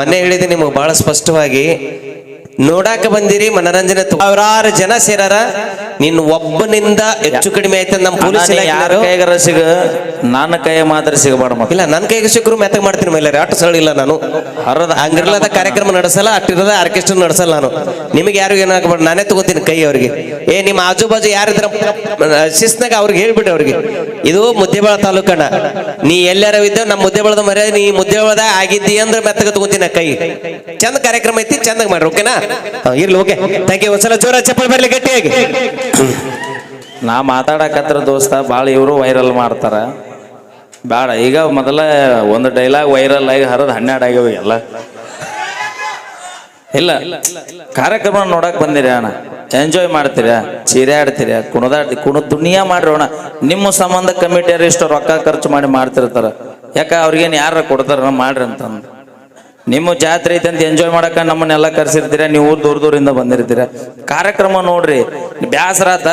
ಮೊನ್ನೆ ಹೇಳಿದೆ ನಿಮಗೆ ಬಹಳ ಸ್ಪಷ್ಟವಾಗಿ ನೋಡಾಕ ಬಂದಿರಿ ಮನರಂಜನೆ ಸಾವಿರಾರು ಜನ ಸೇರಾರ. ನಿನ್ ಒಬ್ಬನಿಂದ ಹೆಚ್ಚು ಕಡಿಮೆ ಆಯ್ತು ನಮ್ಮ ಪೊಲೀಸ್ ಯಾರ ಯಾರು ಕೈಗಾರ ಸಿಗ ನನ್ನ ಕೈ ಮಾತ್ರ ಸಿಗಬಾರ್ದು ಮತ್ತೆ. ಇಲ್ಲ ನನ್ನ ಕೈಗೆ ಸಿಕ್ಕರು ಮೆತ್ತಗೆ ಮಾಡ್ತೀನಿ ಮೇಲೆ ಆಟ ಸಳಿಲ್ಲ ನಾನು. ಹರದ ಹಂಗಿರ್ಲದ ಕಾರ್ಯಕ್ರಮ ನಡೆಸಲ್ಲ ಅಟ್ಟಿರದ ಆರ್ಕೆಸ್ಟ್ರಾ ನಡೆಸಲ್ಲ ನಾನು. ನಿಮಗೆ ಯಾರು ಏನಾಗಬಾರ್ದು ನಾನೇ ತಗೋತೀನಿ ಕೈ ಅವ್ರಿಗೆ. ಏ ನಿಮ್ಮ ಆಜು ಬಾಜು ಯಾರಿದ್ರ ಶಿಸ್ನಾಗ ಅವ್ರಿಗೆ ಹೇಳ್ಬಿಟ್ಟು ಅವ್ರಿಗೆ. ಇದು ಮುದ್ದೇಬಾಳ ತಾಲೂಕಣ್ಣ. ನೀ ಎಲ್ಲಾರ ಇದ್ದೇವ್ ನಮ್ಮ ಮುದ್ದೇಬಾಳದ ಮರ್ಯಾದೆ ನೀ ಮುದ್ದೇಬಾಳದ ಆಗಿದ್ದಿ ಅಂದ್ರೆ ಮೆತ್ತಗ ತಗೋತೀನಿ ಕೈ. ಚಂದ ಕಾರ್ಯಕ್ರಮ ಐತಿ ಚಂದಾಗ ಮಾಡ್ರಿ ಓಕೆನಾ ಇರ್ಲಿ ಓಕೆ ಥ್ಯಾಂಕ್ ಯು ಒಂದ್ಸಲ ಜೋರ ಚಪ್ಪಲ್ ಬರ್ಲಿ ಗಟ್ಟಿಯಾಗಿ. ನಾ ಮಾತಾಡಕತ್ರ ದೋಸ್ತ ಭಾಳ ಇವರು ವೈರಲ್ ಮಾಡ್ತಾರ. ಬೇಡ ಈಗ ಮೊದಲ ಒಂದು ಡೈಲಾಗ್ ವೈರಲ್ ಆಗಿ ಹರಿದು ಹನ್ನೆರಡು ಆಗ್ಯಾವ ಎಲ್ಲ. ಇಲ್ಲ, ಕಾರ್ಯಕ್ರಮ ನೋಡಕ್ ಬಂದಿರಿ ಅಣ್ಣ. ಎಂಜಾಯ್ ಮಾಡ್ತೀರಾ? ಚೀರಾಡ್ತೀರಾ ಕುಣದಾಡ್ತಿ ಕುಣ ದುನಿಯಾ ಮಾಡ್ರಿ ಅಣ್ಣ. ನಿಮ್ಮ ಸಂಬಂಧ ಕಮಿಟಿಯರು ಇಷ್ಟು ರೊಕ್ಕ ಖರ್ಚು ಮಾಡಿ ಮಾಡ್ತಿರ್ತಾರ. ಯಾಕ ಅವ್ರಿಗೇನು ಯಾರ ಕೊಡ್ತಾರ ಮಾಡ್ರಿ ಅಂತಂದು. ನಿಮ್ಮ ಜಾತ್ರೆ ಐತೆ ಅಂತ ಎಂಜಾಯ್ ಮಾಡಕ ನಮ್ಮನ್ನೆಲ್ಲ ಕರ್ಸಿರ್ತೀರ, ನೀವು ದೂರ ದೂರಿಂದ ಬಂದಿರ್ತೀರ. ಕಾರ್ಯಕ್ರಮ ನೋಡ್ರಿ, ಬ್ಯಾಸರಾತ,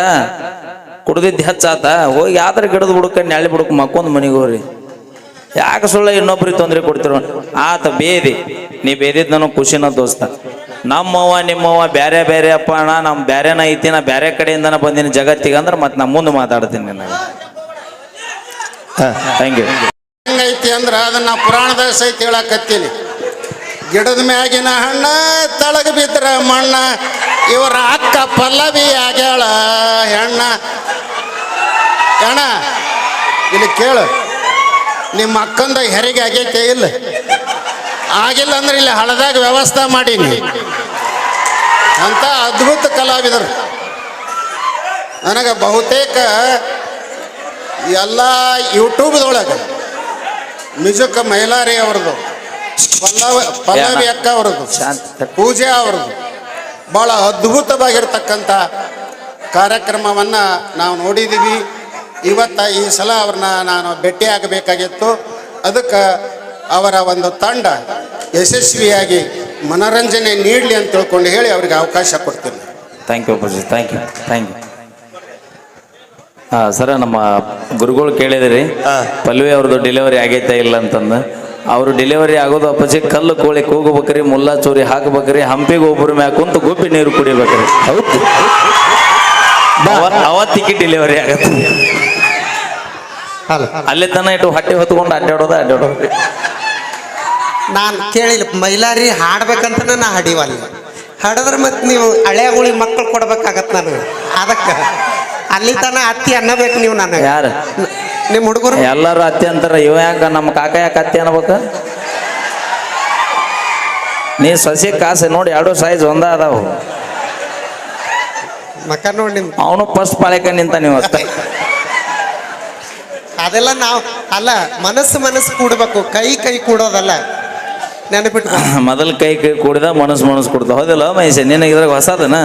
ಕುಡ್ದಿದ್ದು ಹೆಚ್ಚಾತ, ಹೋಗಿ ಯಾವ್ದಾರ ಗಿಡದ ಹುಡುಕ ನೆಳ್ಳಿ ಬುಡಕ್ ಮಕ್ಕೊಂದ್ ಮನೆಗೆ ಹೋಗ್ರಿ. ಯಾಕೆ ಸುಳ್ಳ ಇನ್ನೊಬ್ರಿಗೆ ತೊಂದರೆ ಕೊಡ್ತಿರೋ ಆತ ಬೇದಿ, ನೀ ಬೇದಿದ್ ನನಗೆ ಖುಷಿನ ದೋಸ್ತ. ನಮ್ಮವ್ವ, ನಿಮ್ಮವ್ವ ಬ್ಯಾರೆ ಬೇರೆ ಅಪ್ಪ ಅಣ್ಣ ನಮ್ಮ ಬ್ಯಾರೆನ ಐತಿ ನಾ ಬ್ಯಾರೆ ಕಡೆಯಿಂದನ ಬಂದಿನಿ ಜಗತ್ತಿಗೆ ಅಂದ್ರೆ ಮತ್ತೆ ನಮ್ಮ ಮುಂದೆ ಮಾತಾಡ್ತೀನಿ ನಿನಗೆ. ಥ್ಯಾಂಕ್ ಯು ಹೆಂಗೈತಿ ಅಂದ್ರೆ ಅದನ್ನ ಪುರಾಣದ ಸಹಿತ ಹೇಳಕತ್ತೀನಿ. ಗಿಡದ ಮ್ಯಾಗಿನ ಹಣ್ಣ, ತಳಗ ಬಿದ್ರ ಮಣ್ಣ, ಇವರ ಅಕ್ಕ ಪಲ್ಲವಿ ಆಗ್ಯಾಳ ಹೆಣ್ಣ. ಹೆಣ ಇಲ್ಲಿ ಕೇಳು, ನಿಮ್ಮ ಅಕ್ಕಂದ ಹೆರಿಗೆ ಆಗೈತೆ ಇಲ್ಲ? ಆಗಿಲ್ಲ ಅಂದ್ರೆ ಇಲ್ಲಿ ಹಳದಾಗ ವ್ಯವಸ್ಥೆ ಮಾಡೀನಿ. ಅಂತ ಅದ್ಭುತ ಕಲಾವಿದರು. ನನಗೆ ಬಹುತೇಕ ಎಲ್ಲ ಯೂಟ್ಯೂಬ್ದೊಳಗೆ ಮ್ಯೂಸಿಕ್ ಮೈಲಾರಿ ಅವ್ರದ್ದು ಪಲ್ಲವ ಪಲ್ಲವಿ ಅಕ್ಕ ಅವ್ರದ್ದು. ಶಾಂತ. ಪೂಜೆ ಅವ್ರದ್ದು. ಬಹಳ ಅದ್ಭುತವಾಗಿರ್ತಕ್ಕಂಥ ಕಾರ್ಯಕ್ರಮವನ್ನು ನಾವು ನೋಡಿದ್ದೀವಿ. ಇವತ್ತ ಈ ಸಲ ಅವ್ರನ್ನ ನಾನು ಭೇಟಿ ಆಗಬೇಕಾಗಿತ್ತು ಅದಕ್ಕೆ ಅವರ ಒಂದು ತಂಡ ಯಶಸ್ವಿಯಾಗಿ ಮನರಂಜನೆ ನೀಡಲಿ ಅಂತ ತಿಳ್ಕೊಂಡು ಹೇಳಿ ಅವ್ರಿಗೆ ಅವಕಾಶ ಕೊಡ್ತೀನಿ. Thank you thank you thank you ಹಾಂ ಸರ ನಮ್ಮ ಗುರುಗಳು ಕೇಳಿದಿರಿ. ಪಲ್ವಿ ಅವ್ರದ್ದು ಡೆಲಿವರಿ ಆಗೈತೆ ಇಲ್ಲ ಅಂತಂದು. ಅವರು ಡೆಲಿವರಿ ಆಗೋದು ಅಪ್ಪಾಜಿ ಕಲ್ಲು ಕೋಳಿ ಕೂಗಬೇಕ್ರಿ ಮುಲ್ಲಾ ಚೂರಿ ಹಾಕ್ಬೇಕ್ರಿ ಹಂಪಿಗೆ ಒಬ್ಬರು ಮ್ಯಾಗ ಕುಂತು ಗುಬ್ಬಿ ನೀರು ಕುಡಿಬೇಕ್ರಿ. ಹೌದು ಅವತ್ತಿಗೆ ಡೆಲಿವರಿ ಆಗತ್ತೆ. ಅಲ್ಲ ತನ ಇಟ್ಟು ಹೊಟ್ಟೆ ಹೊತ್ಕೊಂಡು ಅಡ್ಡಾಡೋದ ಅಡ್ಡಾಡೋದು. ನಾನು ಕೇಳಿಲ್ಲ ಮೈಲಾರಿ ಹಾಡ್ಬೇಕಂತ ನಾ ಹಡಿವಲ್ಲ. ಹಾಡಿದ್ರೆ ಮತ್ತೆ ನೀವು ಹಳೆಗುಳಿ ಮಕ್ಕಳು ಕೊಡ್ಬೇಕಾಗತ್ತೆ ನನಗೆ. ಅದಕ್ಕೆ. ಅಲ್ಲಿ ತನ ಅತ್ತಿ ಅನ್ನಬೇಕು ನೀವು ನನಗೆ. ಯಾರು? ನಿಮ್ಮ ಹುಡುಗರು? ಎಲ್ಲರೂ ಅತ್ತೆ ಅಂತಾರ ಇವ ಯಾಕ ನಮ್ಮ ಕಾಕ ಯಾಕೆ ಅತ್ತೆ ಅನ್ಬೇಕ? ನೀ ಸಸಿ ಕಾಸೆ ನೋಡಿ ಎರಡು ಸೈಜ್ ಒಂದ ಅದಾವು. ಮಕ್ಕ ನೋಡಿ ನಿಮ್ ಅವನು ಫಸ್ಟ್ ಪಾಳೆಕ ನಿಂತ ನೀವು ಅತ್ತ ಅದೆಲ್ಲ ನಾವು ಅಲ್ಲ ಮನಸ್ಸು ಮನಸ್ಸು ಕೂಡಬೇಕು. ಕೈ ಕೈ ಕೂಡೋದಲ್ಲ. ನೆನಪಿಟ್ಟು ಮೊದಲು ಕೈ ಕೈ ಕೂಡಿದ ಮನಸ್ಸು ಮನಸ್ಸು ಕೊಡ್ತ ಹೌದಿಲ್ಲ ಮಹೇಶ ನಿನ್ನ ಇದ್ರಾಗ ಹೊಸದನ?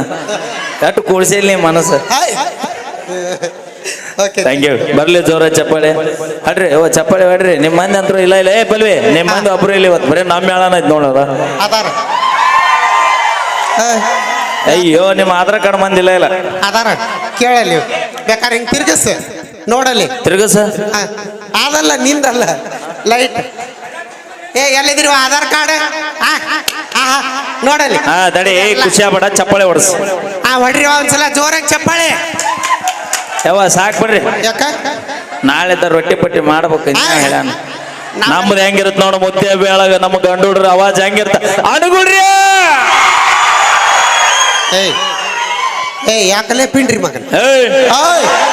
ಕಟ್ಟು ಕೂಡ್ಸಿಲ್ಲ ನೀ ಮನಸ್ಸು. ಥ್ಯಾಂಕ್ ಯು ಬರ್ಲಿ ಜೋರ ಚಪ್ಪಾಳೆ. ಹಡ್ರಿ ಓ ಚಪ್ಪಾಳೆ ಹೊಡ್ರಿ. ನಿಮ್ಮ ಮಂದಿ ಅಂತೂ ಇಲ್ಲ ಇಲ್ಲ. ಏ ಪಲ್ವಿ ನಿಮ್ಮ ಮಂದಿ ಒಬ್ರು ಇಲ್ಲಿ ಇವತ್ತು. ಬರೀ ನಮ್ಮ ಮೇಳನ ಐತ್ ನೋಡೋದ ಅದಾರ. ಅಯ್ಯೋ ನಿಮ್ಮ ಆಧಾರ್ ಕಾರ್ಡ್ ಮಂದಿಲ್ಲ ಇಲ್ಲ ಅದಾರ. ಕೇಳಲಿ. ಬೇಕಾದ್ರೆ ಹಿಂಗೆ ತಿರ್ಗಸ. ನೋಡಲಿ. ತಿರ್ಗಸ? ಅದಲ್ಲ ನಿಂದಲ್ಲ. ಲೈಟ್. ಏ ಎಲ್ಲಿದ್ರಿ ಆಧಾರ್ ಕಾರ್ಡ್? ನೋಡಲಿ. ಹಾ ದಡಿ ಏ ಖುಷಿ ಆಗ್ಬೇಡ. ಚಪ್ಪಾಳೆ ಹೊಡ್ಸ. ಆ ಹೊಡ್ರಿ ಒಂದ್ಸಲ. ಜೋರಾಗಿ ಚಪ್ಪಾಳೆ. ಯಾವ ಸಾಕ್ ಬಿಡ್ರಿ. ಯಾಕ? ನಾಳೆ ರೊಟ್ಟಿ ಪಟ್ಟಿ ಮಾಡ್ಬೇಕು ಹೇಳಾನ ನಮ್ಮದು ನಮ್ದು ಹೆಂಗಿರುತ್ತೆ ನೋಡು ಮುದ್ದೆ ಬೇಳಗ ನಮ್ಮ ಗಂಡು ಹುಡ್ರ ಅವಾಜ್ ಹೆಂಗಿರ್ತ. ಅನುಗುಡ್ರಿ ಏಯ್. ಏ ಯಾಕಲೇ ಪಿಂಡ್ರಿ ಮಗನ? ಏಯ್.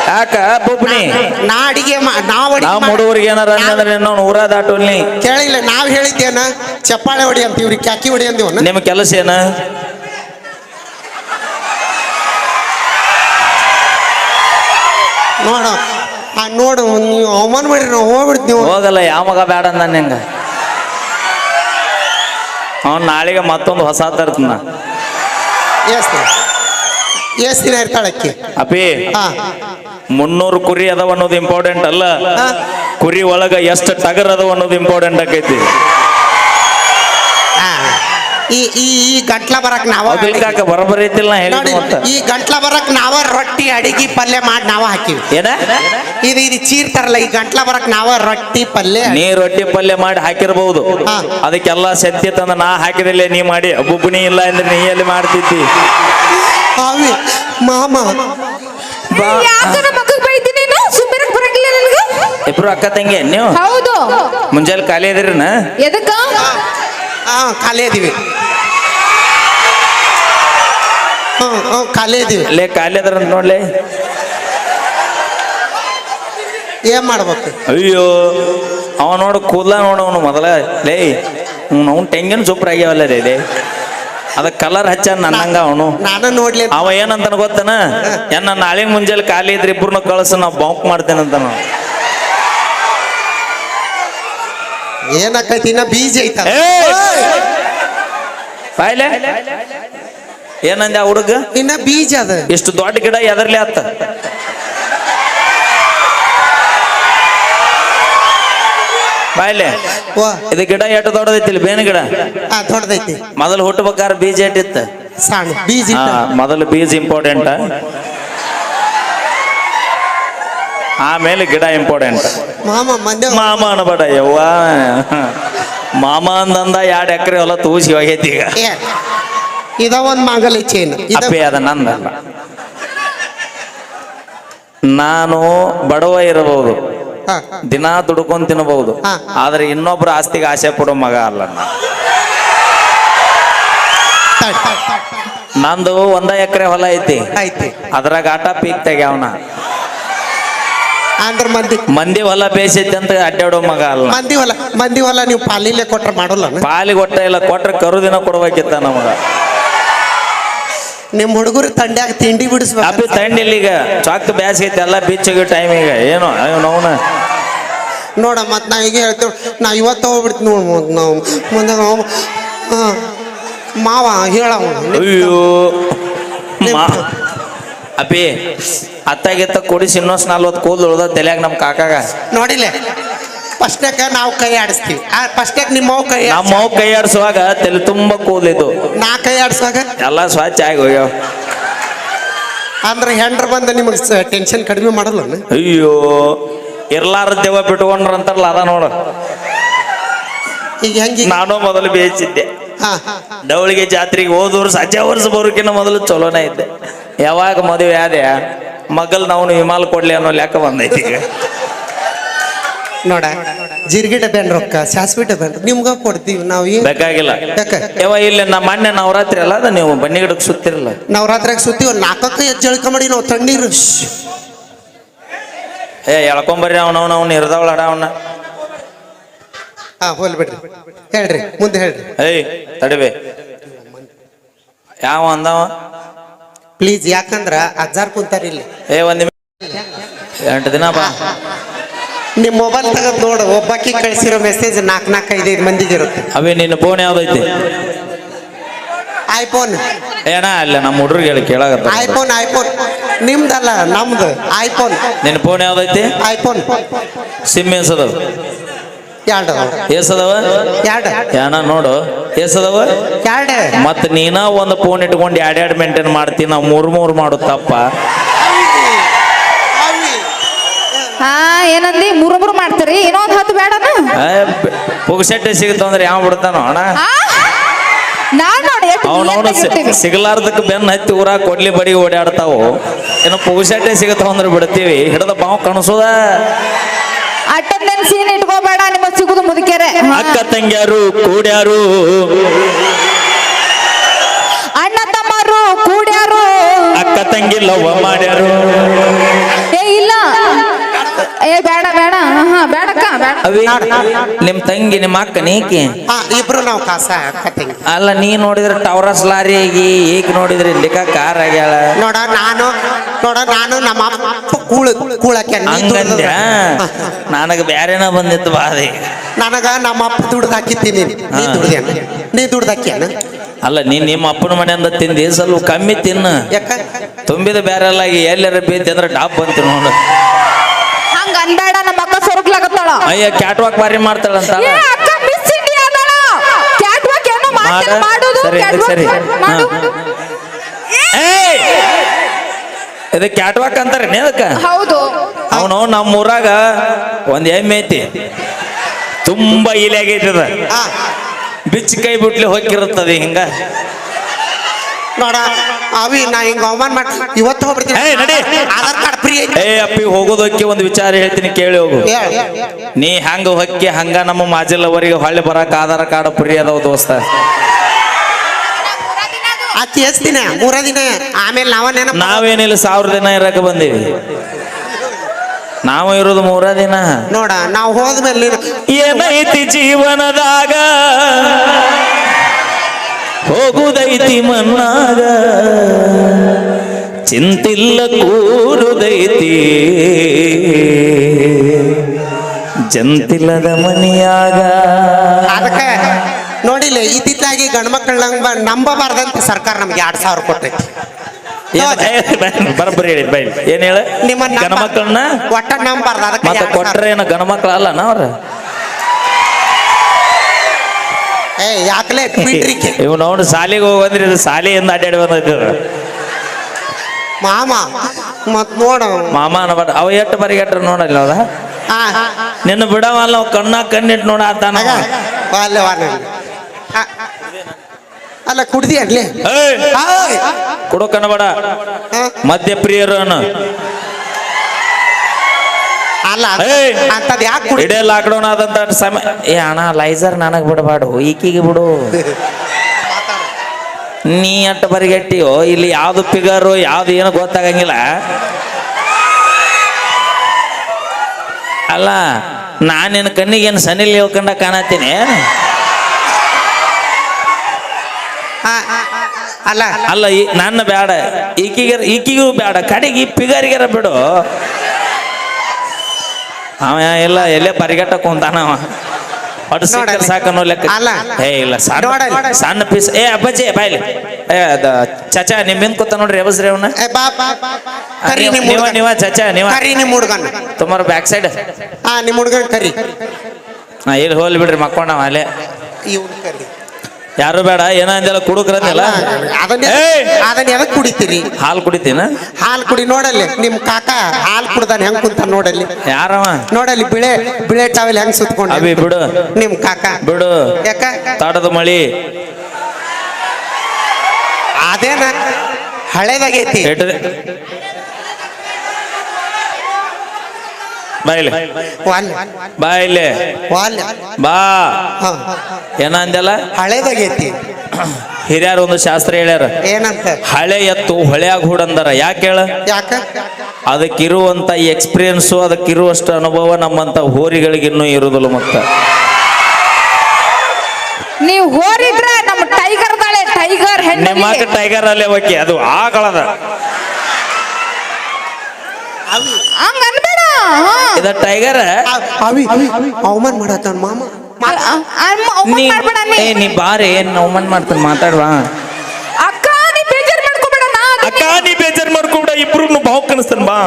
ಯಾಕ ಬೊಬ್ಬನಿ? ನಾ ಅಡಿಗೆ ನಾವ್ ಮಾಡ್- ಹುಡುಗರಿಗೆ ಏನಾರ ಅಂದ್ರೆ ನಾವು ಊರ ದಾಟೋಲ್ನಿ ಕೇಳಿಲ್ಲ ನಾವ್ ಹೇಳಿದ್ದೇನ? ಚಪ್ಪಾಳೆ ಹೊಡಿ ಅಂತ ಇವ್ರಿಗೆ ಕ್ಯಾಕಿ ಹೊಡಿ ಅಂದಿವನ ನಿಮ್ಮ ಕೆಲಸ ಏನ? ನೋಡ. ಆ ನೋಡು ನೀವು ಅವಮಾನ ಮಾಡಿ ನಾವು ಹೋಗ್ಬಿಡ್ತೀವಿ ಹೋಗಲ್ಲ ಯಾವ ಮಗ ಬೇಡ ಅಂದ ಹೆಂಗ ಅವ್ನು ನಾಳೆಗೆ ಮತ್ತೊಂದು ಹೊಸ ತರ್ತನ. ಎಸ್ ಎಸ್ ದಿನ ಇರ್ತಾಳೆ ಅಕ್ಕಿ ಅಪಿ ಹಾ. ಮುನ್ನೂರು ಕುರಿ ಅದಾವ ಅನ್ನೋದು ಇಂಪಾರ್ಟೆಂಟ್ ಅಲ್ಲ. ಕುರಿ ಒಳಗ ಎಷ್ಟು ಟಗರ್ ಅದಾವ ಅನ್ನೋದು ಇಂಪಾರ್ಟೆಂಟ್ ಆಕೈತಿ. ಈ ಈ ಈ ಗಂಟ್ಲ ಬರಕ್ ನಾವ ಹೌದಿಲ್ ಕಾಕ ಬರೋಬ್ಬರಿ ಐತಿಲ್ಲ ನಾ ನೋಡಿ ಹೇಳಿದ್ ಮತ್ತ. ಈ ಗಂಟ್ಲ ಬರಕ್ ನಾವ ರೊಟ್ಟಿ ಅಡಿಗೆ ಪಲ್ಯ ಮಾಡಿ ನಾವ ಹಾಕಿವಿ. ಏನ? ಇದು ಇದು ಚೀರ್ತಾರಲ್ಲ ಈ ಗಂಟ್ಲ ಬರಕ್ ನಾವ ರೊಟ್ಟಿ ಪಲ್ಯ ನೀ ರೊಟ್ಟಿ ಪಲ್ಯ ಮಾಡಿ ಹಾಕಿರ್ಬಹುದು ಹಾ. ಅದಕ್ಕೆಲ್ಲ ಸತ್ಯ ತಂದ ನಾ ಹಾಕಿದಿಲ್ಲ ನೀ ಮಾಡಿ. ಒಬ್ಬೊಬ್ಬನಿ ಇಲ್ಲ ಅಂದ್ರೆ ನೀ ಎಲ್ಲಿ ಮಾಡ್ತಿದ್ದಿ? ಅವಿ ಮಾಮ. ಯಾಕನ ಮಕ್ಕಳು ಬೈತೀನಿ ನೀನು? ಸುಮ್ಮನೆ ಬರಂಗಿಲ್ಲ ನನಗೆ? ಇಬ್ರು ಅಕ್ಕ ತಂಗಿ ನೀವು? ಹೌದು. ಮುಂಜಾನೆ ಖಾಲಿ ಅದಿರಿನ ಎದಕ್ಕ? ಹಾ ಖಾಲಿ ಇದೀವಿ. ಖಾಲಿ ಇದೀವಿ. ಲೇ ಖಾಲಿ ಅದ್ರ ನೋಡ್ಲಿ. ಏನ್ ಮಾಡ್ಬೇಕು? ಅಯ್ಯೋ ಅವ ನೋಡು ಕೂದಲ ನೋಡು ಅವನು ಮೊದಲ. ಲೇ ಅವ್ನು ತೆಂಗಿನ ಸೂಪರ್ ಆಗ್ಯಾವಲ್ಲ ರೀ ಲೇ. ಅದ ಕಲರ್ ಹಚ್ಚ ನನ್ನಂಗ ಅವನು. ನಾನು ನೋಡ್ಲಿ. ಅವ ಏನಂತಾನ ಗೊತ್ತನ? ಏನ ನಾಳೆ ಮುಂಜಾನೆ ಖಾಲಿ ಇದ್ರೆ ಇಬ್ಬರನ್ನ ಕಳ್ಸ ನಾವು ಬಾಂಕ್ ಮಾಡ್ತೇನೆ ಅಂತ ನಾವು ಏನಾಕೈತಿ ಇನ್ನ ಬೀಜ ಐತ ಬಾಯ್ಲೆ? ಏನಂದ ಆ ಹುಡುಗ? ಇನ್ನ ಬೀಜ ಅದ. ಎಷ್ಟು ದೊಡ್ಡ ಗಿಡ ಎದರ್ಲಿ ಆತ. ಬಾಯ್ಲೆ? ವಾ. ಇದು ಗಿಡ ಎಷ್ಟು ದೊಡ್ಡದೈತಿ ಬೇನ ಗಿಡ? ಆ ದೊಡ್ಡದೈತಿ. ಮೊದಲು ಹುಟ್ಟಬೇಕಾದ್ರೆ ಬೀಜ ಎಷ್ಟಿತ್ತು ಸಣ್ಣ ಬೀಜ ಮೊದಲು ಬೀಜ ಇಂಪಾರ್ಟೆಂಟ್ ಆಮೇಲೆ ಗಿಡ ಇಂಪಾರ್ಟೆಂಟ್ ಮಾಮ ಮಂದ್ಯ ಮಾಮ ಅನ್ಬೇಡ ಯವ್ವ. ಮಾಮ ಅಂದಂದ ಎರಡು ಎಕರೆ ಹೊಲ ತೂಸಿ ಹೋಗೈತಿ ಈಗ. ಏ, ಇದ ಒಂದ್ ಮಾಗಲಿ ಚೈನ್ ಇದ ಅಪ್ಪೆ ಅದ ನಂದ. ನಾನು ಬಡವ ಇರಬಹುದು. ಹಾ, ದಿನ ದುಡ್ಕೊಂಡ್ ತಿನ್ನಬಹುದು ಹಾ. ಆದ್ರೆ ಇನ್ನೊಬ್ರ ಆಸ್ತಿಗೆ ಆಸೆ ಪಡೋ ಮಗ ಅಲ್ಲ. ನಂದು ಒಂದ ಎಕರೆ ಹೊಲ ಐತಿ. ಐತಿ. ಅದ್ರಾಗ ಆಟ ಪೀಕ್ ತೆಗ್ಯಾವನ. ಅಂದ್ರ ಮಂದಿ ಮಂದಿ ಹೊಲ ಬೇಸೈತಿ ಅಂತ ಅಡ್ಡಾಡೋ ಮಗ ಅಲ್ಲ. ಮಂದಿ ಹೊಲ ಮಂದಿ ಹೊಲ ನೀವು ಪಾಲಿಲೆ ಕೊಟ್ರ ಮಾಡೋಲ್ಲ ಪಾಲಿ ಕೊಟ್ಟ ಇಲ್ಲ ಕೊಟ್ರೆ ಕರು ದಿನ ಕೊಡ್ಬೇಕಿತ್ತ ನಮಗ. ನಿಮ್ ಹುಡುಗರು ತಂಡ್ಯಾಗ ತಿಂಡಿ ಅಪ್ಪಿ ಅದು ತಂಡಿಲ್ಲ ಈಗ ಚಾಕ್ ಬ್ಯಾಸ್ಗೈತಿ ಎಲ್ಲ ಬಿಚ್ಚಿಗೆ ಟೈಮ್ ಈಗ. ಏನು ನೋವ್ನ ನೋಡ ಮತ್ ನಾ ಈಗ ಹೇಳ್ತೇವೆ ನಾ ಇವತ್ತು ಹೋಗ್ಬಿಡ್ತೀನಿ ನೋಡ್ ನಾವು. ಮುಂದೆ ಮಾವ ಹೇಳ ಅಯ್ಯೋ. ಮಾ ಅಪ್ಪಿ ಅತ್ತಾಗಿತ್ತ ಕೊಡಿಸಿ ಇನ್ನೊಂದು ನಲ್ವತ್ತು ಕೂದಲು ಉಳ್ದ ತಲೆಯಾಗ ನಮ್ಮ ಕಾಕಾಗ. ನೋಡಿಲ್ಲ ಫಸ್ಟ್ನಾಗ ನಾವು ಕೈ ಆಡಿಸ್ತೀವಿ. ಆ ಫಸ್ಟ್ನಾಗ ನಿಮ್ಮ ಅವ್ ಕೈ ನಮ್ಮ ಅವ್ ಕೈ ಆಡಿಸುವಾಗ ತಲೆ ತುಂಬ ಕೂದಲಿದ್ದು ನಾ ಕೈ ಆಡಿಸುವಾಗ? ಎಲ್ಲ ಸ್ವಚ್ಛ ಆಗಿ ಹೋಗ್ಯಾವ. ಅಂದ್ರೆ ಹೆಂಡ್ರ ಬಂದ ನಿಮಗೆ ಟೆನ್ಷನ್ ಕಡಿಮೆ ಮಾಡಲ್ಲ ಅಯ್ಯೋ ಇರ್ಲಾರ ದೇವ ಬಿಟ್ಕೊಂಡ್ರ ಅಂತಾರಲ್ಲ ಅದ ನೋಡ. ಈಗ ಹೆಂಗೆ ನಾನು ಮೊದಲು ಬೇಯಿಸಿದ್ದೆ. ದವಳಿಗೆ ಜಾತ್ರೆಗೆ ಹೋದ ವರ್ಷ ಅಜ್ಜ ವರ್ಷ ಬರೋಕಿನ್ನ ಮೊದಲು ಚಲೋನೇ ಇದ್ದೆ. ಯಾವಾಗ ಮದುವೆ ಆದೆ ಮಗಲ್ ನಾವು ವಿಮಾಲ್ ಕೊಡ್ಲಿ ಅನ್ನೋ ಲೆಕ್ಕ ಬಂದೈತಿ ಈಗ. ನೋಡ ಜೀರಿಗೆ ಡಬ್ಯಾನ್ ರೊಕ್ಕ ಸಾಸ್ವಿ ಡಬ್ಯಾನ್ ನಿಮ್ಗ ಕೊಡ್ತೀವಿ ನಾವು ಏನ್ ಬೇಕಾಗಿಲ್ಲ. ಯಾಕ? ಯಾವ ಇಲ್ಲಿ ನಮ್ಮ ಮೊನ್ನೆ ನವರಾತ್ರಿ ಅಲ್ಲ ಅದ ನೀವು ಬನ್ನಿ ಗಿಡಕ್ಕೆ ಸುತ್ತಿರಲ್ಲ. ನವರಾತ್ರಿಯಾಗ ಸುತ್ತೀವಿ ನಾಲ್ಕಕ್ಕೆ ಎದ್ದು ಜಳಕ ಮಾಡಿ ನಾವು ತಣ್ಣೀರು ಏ ಎಳ್ಕೊಂಬರ್ರಿ ಅವ್ನ ಅವ್ನ ಇರ್ದವಳ ಹಡ ಅವನ. ಹಾ ಹೋಲ್ ಬಿಡ್ರಿ. ಹೇಳ್ರಿ ಮುಂದೆ ಹೇಳ್ರಿ. ಏಯ್ ತಡಿಬೆ. ಯಾವ ಅಂದವ? ಪ್ಲೀಸ್ ಯಾಕಂದ್ರ ಅಜ್ಜಾರ್ ಕುಂತಾರ ಇಲ್ಲಿ. ಏ ಒಂದ್ ನಿಮಿಷ. ಎಂಟು ದಿನ ಬಾ. ನಿಮ್ ಮೊಬೈಲ್ ತಗದ್ ನೋಡು ಒಬ್ಬಾಕಿ ಕಳಿಸಿರೋ ಮೆಸೇಜ್ ನಾಲ್ಕ್ ನಾಲ್ಕು ಐದೈದು ಮಂದಿಗೆ ಇರುತ್ತೆ. ಅವೇ ನಿನ್ನ ಫೋನ್ ಯಾವ್ದೈತಿ? ಐಫೋನ್ ಏನ ಅಲ್ಲ ನಮ್ಮ ಹುಡುಗ್ರು ಹೇಳಿ ಕೇಳಾಗತ್ತ ಐಫೋನ್ ಐಫೋನ್ ನಿಮ್ದಲ್ಲ ನಮ್ದು ಐಫೋನ್ ನಿನ್ನ ಫೋನ್ ಯಾವ್ದೈತಿ? ಐಫೋನ್ ಸಿಮ್ ಎಸದವ ಎರಡು ಎಸದವ ಎರಡು ಯಾನ ನೋಡು. ಎಸದವ ಎರಡು ಮತ್ ನೀನ ಒಂದು ಫೋನ್ ಇಟ್ಕೊಂಡು ಎರಡ್ ಎರಡ್ ಮೇಂಟೈನ್ ಮಾಡ್ತೀನಿ ನಾವು ಮೂರ್ ಮೂರ್ ಮಾಡು ತಪ್ಪ. ಹಾ ಏನಂದಿ? ಮೂರು ಮೂರು ಮಾಡ್ತೀರಿ? ಇನ್ನೊಂದು ಹತ್ತು ಬೇಡ ಪುಗ್ಸೆಟ್ಟೆ ಸಿಗುತ್ತ ಅಂದ್ರೆ ಯಾವ ಬಿಡ್ತಾನೋ ಅಣ್ಣ? ನಾನ್ ನೋಡಿ ಎಷ್ಟು ಅವನವನು ನೀಯತ್ತಾಗಿರ್ತೀವಿ. ಸಿಗಲಾರ್ದಕ್ಕೆ ಬೆನ್ನ ಹತ್ತಿ ಊರ ಕೊಡ್ಲಿ ಬಡಿ ಓಡಾಡ್ತಾವು ಏನೋ ಪುಗ್ಸೆಟ್ಟೆ ಸಿಗುತ್ತಾವ ಅಂದ್ರೆ ಬಿಡ್ತೀವಿ. ಹಿಡದ ಬಾವು ಕಣಸೋದ. ಅಟೆಂಡೆನ್ಸ್ ಸೀನ್ ಇಟ್ಕೋಬೇಡ ನಿಮ್ಮ ಸಿಗುದು ಮುದುಕೆರೆ ಅಕ್ಕ ತಂಗಿಯರು ಕೂಡ್ಯಾರು? ಅಣ್ಣ ತಮ್ಮರು ಕೂಡ್ಯಾರು? ಅಕ್ಕ ತಂಗಿ ಲವ್ ಮಾಡ್ಯಾರು? ಏ ಇಲ್ಲ. ಏ ಬೇಡ ಬೇಡ. ಹಾ ಬೇಡಕ್ಕ ಬೇಡ. ಅವಿ ನಿಮ್ ತಂಗಿ ನಿಮ್ಮ ಅಕ್ಕ ನೀಕೆ? ಹಾ ಇಬ್ರು ನಾವು ಕಾಸ ಅಲ್ಲ ನೀ ನೋಡಿದ್ರೆ ಟವರಸ್ ಲಾರಿ ಆಗಿ ಈಗ ನೋಡಿದ್ರೆ ಇಲ್ಲಿಕ ಕಾರ್ ಆಗ್ಯಾಳ ನೋಡ ನಾನು ನೋಡ ನಾನು ನಮ್ಮ ಅಪ್ಪ ಕೂಳ ಕೂಳಕ್ಕೆ ಹಂಗಂದ್ಯ? ನನಗೆ ಬ್ಯಾರೇನ ಬಂದಿತ್ತು ಬಾದಿ ನನಗ ನಮ್ಮ ಅಪ್ಪ ದುಡ್ದು ಹಾಕಿತ್ತೀನಿ ನೀ ಹಾ. ದುಡ್ದೇನ? ನೀ ದುಡ್ದು ಹಾಕ್ಯಾನ? ಅಲ್ಲ ನೀನ್ ನಿಮ್ಮ ಅಪ್ಪನ ಮನೆಯಿಂದ ತಿಂದಿ ಸ್ವಲ್ಪ ಕಮ್ಮಿ ತಿನ್ನ. ಯಾಕ? ತುಂಬಿದ ಬ್ಯಾರಲ್ಲಾಗಿ ಎಲ್ಲರ ಬೀತಿ ಅಂದ್ರೆ ಡಾಪ್ ಬಂತು ನೋಡು. ಹಂಗ ಅನ್ಬೇಡ ನಮ್ಮ ಅಕ್ಕ ಸೊರಗ್ಲಾಗತ್ತಾಳ. ಅಯ್ಯ ಕ್ಯಾಟ್ ವಾಕ್ ಬಾರಿ ಮಾಡ್ತಾಳಂತ ಸರಿ ಅಕ್ಕ ಮಿಸ್ ಇಂಡಿಯಾ ಅದಾಳ ಕ್ಯಾಟ್ ವಾಕ್ ಏನೋ ಮಾಡ್ತಾರ ಮಾಡ. ಮಾಡೋದು ಸರಿ ಇದಕ್ಕೆ ಸರಿ ಮಾಡು ಏಯ್ ಇದು ಕ್ಯಾಟ್ವಾಕ್ ಅಂತಾರೆ ಅದಕ್ಕ? ಹೌದು. ಅವನು ನಮ್ಮ ಊರಾಗ ಒಂದ್ ಎಮ್ಮೆ ಐತಿ. ತುಂಬಾ ಇಲೆ ಆಗೈತದ ಆ, ಬಿಚ್ಚ ಕೈ ಬಿಟ್ಲಿ ಹೋಗಿರುತ್ತದೆ ಹಿಂಗ. ನೋಡ ಅವಿ ನಾ ಹಿಂಗ ಅವಮಾನ ಮಾಡಿ ಇವತ್ತು ಹೋಗ್ಬಿಡ್ತೀನಿ. ಏಯ್, ನಡಿ. ಆಧಾರ್ ಕಾರ್ಡ್ ಫ್ರೀ ಐತಿ. ಏ ಅಪ್ಪಿ ಹೋಗೋದಕ್ಕೆ ಒಂದು ವಿಚಾರ ಹೇಳ್ತೀನಿ ಕೇಳಿ ಹೋಗು. ಹೇಳ್. ನೀ ಹಂಗ ಹೊಕ್ಕಿ ಹಂಗ ನಮ್ಮ ಮಾಜಿಲ್ಲವರಿಗೆ ಹೊಳ್ಳಿ ಬರಕ್ ಆಧಾರ ಕಾರ್ಡ್ ಫ್ರೀ ಅದಾವ ದೋಸ್ತ. ಆಕಿ ಎಷ್ಟು ದಿನ ಮೂರ ದಿನ. ಆಮೇಲೆ ನಾವ ನೆನಪ ನಾವೇನಿಲ್ಲ ಸಾವಿರ ದಿನ ಇರಕ ಬಂದೀವಿ. ನಾವು ಇರೋದು ಮೂರ ದಿನ. ನೋಡ ನಾವು ಹೋದ್ಮೇಲೆ ಏನೈತಿ ಜೀವನದಾಗ ಹೋಗುದೈತಿ ಮನ್ನಾಗ. ಚಿಂತಿಲ್ಲ ಕೂಡುದೈತಿ ಜಂತಿಲ್ಲದ ಮನಿಯಾಗ. ಅದಕ್ಕೆ ನೋಡಿಲ್ಲ ಇದ್ದಿದ್ದಾಗಿ ಗಂಡ್ಮಕ್ಳು ನಂಬ ನಂಬಬಾರ್ದಂತ ಸರ್ಕಾರ ನಮ್ಗೆ ಎರಡ್ ಸಾವಿರ ಕೊಟ್ಟೈತಿ. ಬರಬ್ಬರಿ ಹೇಳಿ ಬೈ. ಏನ್ ಹೇಳ? ನಿಮ್ಮ ಗಣಮಕ್ಕಳನ್ನ ಒಟ್ಟ ನಂಬಾರ್ದ ಅದಕ್ಕೆ ಮತ್ತೆ. ಕೊಟ್ರೆ ಏನ ಗಣಮಕ್ಳ ಅಲ್ಲ ನಾವ್ರ? ಏ ಯಾಕಲೇ ಬಿಟ್ರಿಕೆ ಇವ್ ನೋಡಿ ಸಾಲಿಗೆ ಹೋಗಂದ್ರೆ ಇದು ಸಾಲಿಯಿಂದ ಅಡ್ಡಾಡಿ ಬಂದೈತಿ ಮಾಮಾ ಮತ್ ನೋಡ. ಮಾಮ ಅನ್ನಬಾರ್ದು ಅವ ಎಷ್ಟು ಬರಿಗಟ್ರ ನೋಡಲ್ಲ ಅವ್ರ? ನಿನ್ನ ಬಿಡವಲ್ಲ ನಾವು ಕಣ್ಣ ಕಣ್ಣಿಟ್ಟು ನೋಡ ಆತಾನ ಅಲ್ಲ ಕುಡ್ದಿ ಅಡ್ಲಿ ಕೊಡು ಕನ್ನಬೇಡ ಮಧ್ಯ ಪ್ರಿಯರು ಅನ್ನ ಅಲ್ಲ ಅಂತ ಅಂತದ್ ಯಾಕೆ ಇಡೇ ಲಾಕ್ಡೌನ್ ಆದಂತ ಸಮಯ ಏ ಅಣ್ಣ ಲೈಸರ್ ನನಗ್ ಬಿಡಬಾಡು ಈಕಿಗೆ ಬಿಡು. ನೀ ಅಟ್ಟ ಬರಿಗಟ್ಟಿಯೋ ಇಲ್ಲಿ ಯಾವ್ದು ಫಿಗರು ಯಾವ್ದು ಏನು ಗೊತ್ತಾಗಂಗಿಲ್ಲ. ಅಲ್ಲ ನಾನು ನಿನ್ನ ಕಣ್ಣಿಗೆ ಏನು ಸನಿಲ್ ಹೇಳ್ಕೊಂಡ ಕಾಣತ್ತೀನಿ ಆ, ಅಲ್ಲ ಅಲ್ಲ ಈ ನನ್ನ ಬೇಡ ಈಕಿಗೆ ಈಕಿಗೂ ಬೇಡ ಕಡೆಗೆ ಪಿಗರಿಗಾರ ಬಿಡು. ಅವ ಇಲ್ಲ ಎಲ್ಲೇ ಪರಿಗಟ್ಟ ಕುಂತಾನ ಅವ. ಒಟ್ಟು ನೋಡಲ್ಲಿ. ಸಾಕನ್ನೋ ಲೆಕ್ಕ. ಅಲ್ಲ. ಏ ಇಲ್ಲ ಸಣ್ಣ ಸಣ್ಣ ಪೀಸ್ ಏ ಅಪ್ಪಾಜಿ ಬಾಯ್ಲಿ ಏ ಅದ ಚಚಾ ನಿಮ್ ಹಿಂದ್ ಕೂತ ನೋಡ್ರಿ ಎಬಸ್ರಿ ಅವನ? ಏ, ಬಾ ಬಾ ಬಾ, ಬಾ. ಕರಿ ನಿಮ್ ನೀವ. ನೀವ ಚಚಾ ನೀವ. ಕರಿ ನಿಮ್ ಹುಡ್ಗನ್. ತುಮಾರ ಬ್ಯಾಕ್ ಸೈಡ್ ಹಾ ನಿಮ್ ಹುಡ್ಗನ್ ಕರಿ. ಹಾ ಇಲ್ಲಿ ಹೋಲ್ ಬಿಡ್ರಿ ಮಕ್ಕೊಂಡವ ಅಲ್ಲೇ. ಇವ್ನ್ ಕರಿ. ಯಾರು ಬೇಡ ಏನೋ ಅಂದೆಲ್ಲ ಕುಡುಕ್ರಂದಿಲ್ಲ ಅದನ್ನ! ಅದನ್ನ ಎದಕ್ ಕುಡಿತೀರಿ? ಹಾಲು ಕುಡಿತೀನ? ಹಾಲು ಕುಡಿ ನೋಡಲ್ಲಿ ನಿಮ್ ಕಾಕ ಹಾಲು ಕುಡ್ದಾನ ಹೆಂಗ್ ಕುಂತ ನೋಡಲ್ಲಿ? ಯಾರವ? ನೋಡಲ್ಲಿ ಬಿಳೆ ಬಿಳೆ ಟಾವೆಲ್ ಹೆಂಗ್ ಸುತ್ಕೊಂಡ ಅಭಿ ಬಿಡು. ನಿಮ್ ಕಾಕ. ಬಿಡು. ಯಾಕ? ತಾಡದ ಮಳಿ. ಅದೇನ? ಹಳೇದಾಗೈತಿ. ಬಾಯಿಲೆ. ಬಾಯ್ಲೆ. ಬಾ. ಹಾ. ಏನ ಅಂದೆಲ್ಲ ಹಳೇದಾಗೈತಿ. ಹಿರಿಯರು ಒಂದು ಶಾಸ್ತ್ರ ಹೇಳ್ಯಾರ. ಏನಂತ? ಹಳೆ ಎತ್ತು ಹೊಳೆಯಾಗ ಹೂಡಂದಾರ ಯಾಕೆ ಹೇಳ? ಯಾಕ? ಅದಕ್ಕಿರುವಂತ ಎಕ್ಸ್ಪೀರಿಯನ್ಸು ಅದಕ್ಕಿರುವಷ್ಟು ಅನುಭವ ನಮ್ಮಂತ ಹೋರಿಗಳಿಗೆ ಇನ್ನೂ ಇರುದಿಲ್ಲ ಮತ್ತ. ನೀವು ಹೋರಿದ್ರೆ ನಮ್ಮ ಟೈಗರ್ ದಾಳೆ ಟೈಗರ್ ನಿಮ್ಮ ಟೈಗರ್ ಅಲ್ಲೇ ಓಕೆ ಅದು ಆಗಳದ ಹಂಗ ಅನ್ಬೇಡ ಹಾ. ಇದ ಟೈಗರ್ ಆ- ಅವಿ ಅವಮಾನ ಮಾಡತ್ತ ಮಾಮ? ಅ- ಅ- ಅಮ್ಮ- ಅವಮಾನ ನೀ ಮಾಡ್ಬೇಡ ನೀ. ಏ ನೀ ಬಾರೆ ಏನ್ ಅವಮಾನ ಮಾಡ್ತಾನೆ ಮಾತಾಡ್ವಾ? ಅಕ್ಕ ನೀ ಬೇಜಾರ್ ಮಾಡ್ಕೋಬೇಡ ನಾ ಅದೀನಿ. ಅಕ್ಕ ನೀ ಬೇಜಾರ್ ಮಾಡ್ಕೊಬಿಡ ಇಬ್ರು ಭಾವ ಕಣಿಸ್ತಾನ ಬಾ.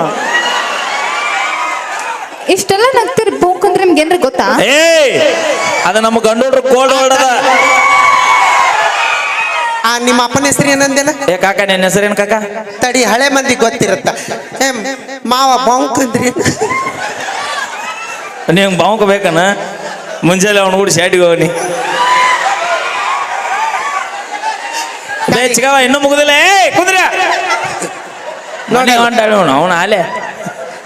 ಇಷ್ಟೆಲ್ಲ ನಗ್ತೀರಿ ಬೋಕ್ ಅಂದ್ರೆ ನಿಮ್ಗೆ ಏನ್ರಿ ಗೊತ್ತಾ? ಏ ಅದ ನಮ್ಮ ಗಂಡೋಡ್ರು ಕೋಲ್ಡ್ ಹೊಡದ ಆ ನಿಮ್ಮ ಅಪ್ಪನ ಹೆಸರು ಏನಂದೇನ? ಏ ಕಾಕ ನಿನ್ನ ಹೆಸರೇನು ಕಾಕ? ತಡಿ ಹಳೆ ಮಂದಿ ಗೊತ್ತಿರತ್ತ. ಏ ಮಾವ ಬಾಂಕಂದ್ರಿ ನೀವು ಬಾವುಕ ಬೇಕನ? ಮುಂಜಾನೆ ಅವನು ಕೂಡ ಶಾಟಿಗೆ ಹೋಗಿ ಇನ್ನೂ ಮುಗುದಿಲ್ಲ. ಏ ಕುಂದ್ರ ನೋಡಿ. ಅವನು ಅವನು ಆಲೆ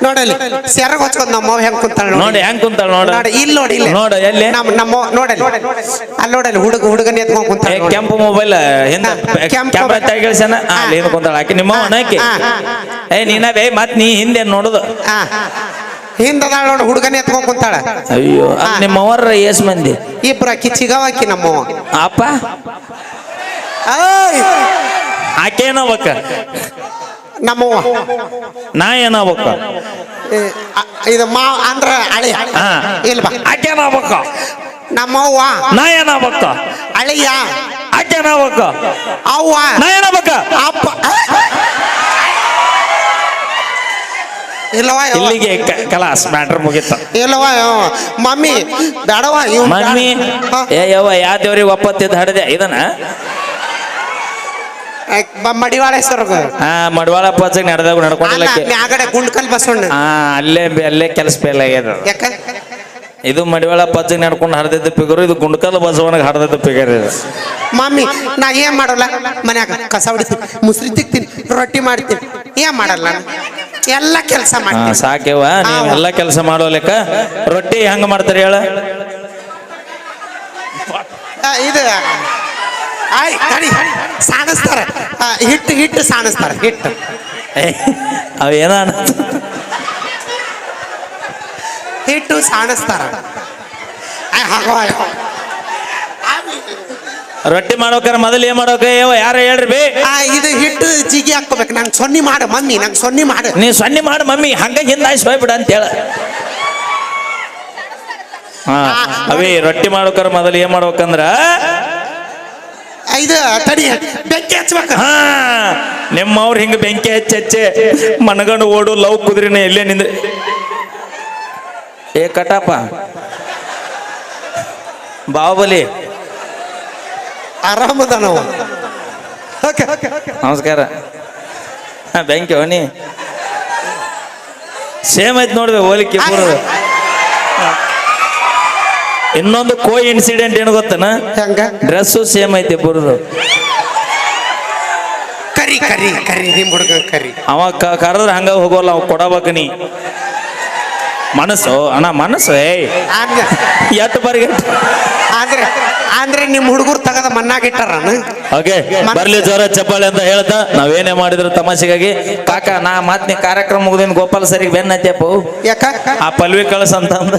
ನೋಡಲ್ಲಿ ಸೆರಗ್ ಹೊಚ್ಕೊಂಡ್ ನಮ್ಮ ಮಾವ ಹೆಂಗ್ ಕುಂತಾಳ ನೋಡಿ. ಹೆಂಗ್ ಕುಂತಾಳ ನೋಡ. ನೋಡಿ ಇಲ್ಲಿ ನೋಡಿ ಇಲ್ಲಿ. ನೋಡು ಎಲ್ಲಿ? ನಮ್ಮ ನಮ್ಮ ನೋಡಲ್ಲಿ. ಅಲ್ಲಿ ನೋಡಲ್ಲಿ ಹುಡುಗ ಹುಡುಗನ ಎತ್ಕೊಂಡ್ ಕುಂತಾಳ. ಕೆಂಪು ಮೊಬೈಲ್ ಹಿಂದ ಕೆಂಪು. ತೆಗಿಳ್ಸನ ಅಲ್ಲಿ ಏನು ಕುಂತಾಳ. ಆಕಿ ನಿಮ್ಮ ಆಕಿ? ಹಾ, ಏ ನೀನ ಬೇ ಮತ್ ನೀ ಹಿಂದೆ ನೋಡುದು? ಆ ಹಿಂದದಾಳ ನೋಡಿ ಹುಡುಗನ ಎತ್ಕೊಂಡ್ ಕುಂತಾಳ. ಅಯ್ಯೋ ನಿಮ್ಮ ಅವರ ಎಸ್ ಮಂದಿ. ಇಬ್ರ ಆಕಿ ನಮ್ಮ ನಮ್ಮವ ಅಪ್ಪ? ಏಯ್! ಆಕೆ ಏನಬೇಕ ನಮ್ಮವ್ವ ನಾ ಏನಬೇಕ ಏ, ಅ- ಇದು ಮಾವ ಅಂದ್ರ ಅಳಿ ಹಾ. ಆಕೆ ಏನಾಗ್ಬೇಕ? ನಮ್ಮವ್ವ. ನಾ ಏನಾಗ್ಬೇಕ? ಅಳಿಯ. ಆಕೆ ಏನಾಗ್ಬೇಕ? ಅವ್ವ. ನಾ ಏನಾಗ್ಬೇಕ? ಅಪ್ಪ. ಇಲ್ಲವ. ಇಲ್ಲಿಗೆ ಕ- ಕಲಾಸ್ ಮ್ಯಾಟ್ರ್ ಮುಗೀತ. ಇಲ್ಲವ. ಮಮ್ಮಿ ಬೇಡವ ಇವ್ ಮಮ್ಮಿ ಏ ಯವ್ವ ಯಾ ದೇವ್ರಿಗೆ ಒಪ್ಪತ್ತಿದ್ದು ಹಡದೆ? ಇದನ್ನ? ಮಡಿವಾಳ ಹೆಸರು ಹಾ ಮಡವಾಳ ಪಚ್ಚಗ್ ನಡೆದಾಗ ನಡ್ಕೊಂಡಿಲ್ಲ ಅಲ್ಲ ಮ್ಯಾಗಡೆ ಗುಂಡ್ಕಲ್ ಬಸವಣ್ಣ. ಹಾ ಅಲ್ಲೇ ಅಲ್ಲೇ ಕೆಲಸ ಫೇಲ್ ಆಗ್ಯದ ಅದು. ಯಾಕ? ಇದು ಮಡಿವಾಳ ಪಚ್ಚಗ್ ನಡ್ಕೊಂಡು ಹರಿದಿದ್ದ ಪಿಗರು ಇದು ಗುಂಡ್ಕಲ್ ಬಸವನಿಗೆ ಹರಿದಿದ್ದ ಪಿಗರ್ ಇದು. ಮಮ್ಮಿ ನಾ ಏನ್ ಮಾಡಲ್ಲ? ಮನ್ಯಾಗ ಕಸ ಹೊಡಿತೀನಿ ಮುಸ್ರಿ ತಿಕ್ತೀನಿ ರೊಟ್ಟಿ ಮಾಡ್ತೀನಿ. ಏನ್ ಮಾಡಲ್ಲ ನಾನು? ಎಲ್ಲ ಕೆಲಸ ಹಾ ಮಾಡ್ತೀನಿ. ಸಾಕ್ಯವ ನೀವು ಎಲ್ಲ ಕೆಲಸ ಮಾಡೋ ಲೆಕ್ಕ. ರೊಟ್ಟಿ ಹೆಂಗ್ ಮಾಡ್ತಾರೆ ಹೇಳ? ಆ, ಇದು ಆಯ್ ತಡಿ. ಸಾಣಿಸ್ತಾರ. ಹಿಟ್ಟು ಹಿಟ್ಟು ಸಾಣಿಸ್ತಾರೆ. ಹಿಟ್ಟು. ಅವೇನ ಹಿಟ್ಟು ಸಾಣಿಸ್ತಾರ. ರೊಟ್ಟಿ ಮಾಡ್ಬೇಕಾರ ಮೊದಲು ಏನ್ ಮಾಡೋಕ? ಯಾರ ಹೇಳ್ರಿ ಬೇ? ಇದು ಹಿಟ್ಟು ಜಿಗಿ ಹಾಕೋಬೇಕು ನಂಗೆ ಸೊನ್ನಿ ಮಾಡು ಮಮ್ಮಿ ನಂಗೆ ಸೊನ್ನಿ ಮಾಡು. ನೀ ಸೊನ್ನೆ ಮಾಡು ಮಮ್ಮಿ. ಹಂಗ ಹಿಂದಾಯ್ಸಿ ಹೋಗ್ಬಿಡ ಅಂತ ಹೇಳ ಹಾ ಅವೇ ರೊಟ್ಟಿ ಮಾಡ್ಬೇಕಾರ ಮೊದಲು ಏನ್ ಮಾಡ್ಬೇಕಂದ್ರ ಇದು ತಡಿ. ಬೆಂಕಿ ಹಚ್ಬೇಕು. ಹಾ ನಿಮ್ಮವ್ರು ಹಿಂಗ ಬೆಂಕಿ ಹಚ್ಚಿ ಹಚ್ಚೆ ಮನಗಂಡು ಓಡು ಲವ್ ಕುದ್ರಿನ ಎಲ್ಲೇ ನಿಂದ ಏ ಕಟಪ್ಪ ಬಾಹುಬಲಿ. ಆರಾಮದ ನಾವು. ನಮಸ್ಕಾರ. ಹಾ, ಬೆಂಕಿ ಅವನಿ ಸೇಮ್ ಐತ್ ನೋಡ್ಬೇಕು ಹೋಲಿಕೆ ಇನ್ನೊಂದು ಕೋ ಇನ್ಸಿಡೆಂಟ್ ಏನು ಗೊತ್ತನ? ಹೆಂಗ? ಡ್ರೆಸ್ಸು ಸೇಮ್ ಐತಿ ಬುರದು ಕರಿ ಕರಿ ಕರಿ ನಿಮ್ ಹುಡುಗ ಕರಿ. ಅವ ಕ- ಕರೆದ್ರೆ ಹಂಗ ಹೋಗೋಲ್ಲ ಅವ ಕೊಡಬೇಕು ನೀ. ಮನಸ್ಸು ಅಣ್ಣ ಮನಸ್ಸು ಏಯ್. ಆಂದ್ರ- ಎಟ್ಟು ಬಾರಿಗೆ. ಅಂದ್ರೆ ಅಂದ್ರೆ ನಿಮ್ ಹುಡುಗರು ತಗದ ಮಣ್ಣಾಗಿಟ್ಟಾರನ ಓಕೆ ಬರ್ಲಿ ಜೋರ ಚಪ್ಪಾಳೆ ಅಂತ ಹೇಳ್ತಾ ನಾವೇನೇ ಮಾಡಿದ್ರು ತಮಾಷೆಗಾಗಿ. ಕಾಕ ನಾ ಮಾತ್ನಿ ಕಾರ್ಯಕ್ರಮ ಮುಗಿದಿನ ಗೋಪಾಲ್ ಸರಿಗೆ ಬೆನ್ನ ಹತ್ಯಪ್ಪ ಯಾಕ? ಆ ಪಲ್ವಿ ಕಳಸ ಅಂತ ಏಯ್!